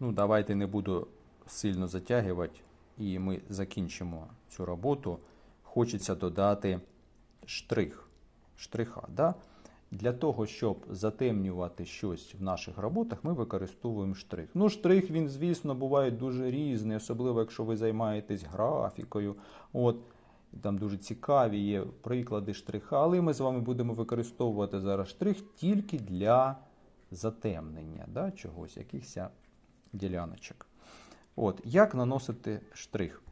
Ну, давайте не буду сильно затягувати, і ми закінчимо цю роботу. Хочеться додати штрих. Штриха. Да? Для того, щоб затемнювати щось в наших роботах, ми використовуємо штрих. Ну, штрих, він, звісно, буває дуже різний, особливо якщо ви займаєтесь графікою. От, там дуже цікаві є приклади штриха, але ми з вами будемо використовувати зараз штрих тільки для затемнення да, чогось, якихось діляночок. От, як наносити штрих?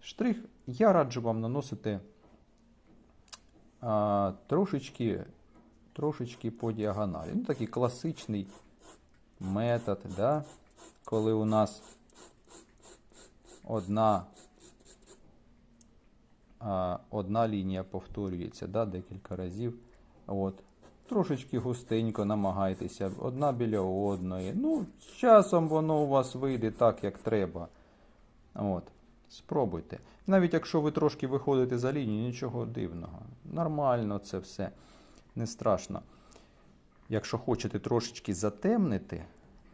Штрих я раджу вам наносити а, трошечки, трошечки по діагоналі. Ну, такий класичний метод, да? коли у нас одна, а, одна лінія повторюється да? декілька разів. От. Трошечки густенько намагайтеся, одна біля одної. Ну, з часом воно у вас вийде так, як треба. От. Спробуйте. Навіть якщо ви трошки виходите за лінію, нічого дивного. Нормально це все. Не страшно. Якщо хочете трошечки затемнити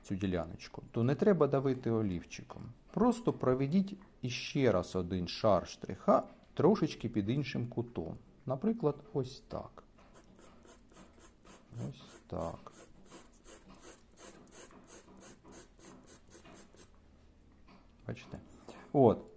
цю діляночку, то не треба давити олівчиком. Просто проведіть іще раз один шар штриха трошечки під іншим кутом. Наприклад, ось так. Ось так. Бачите? От.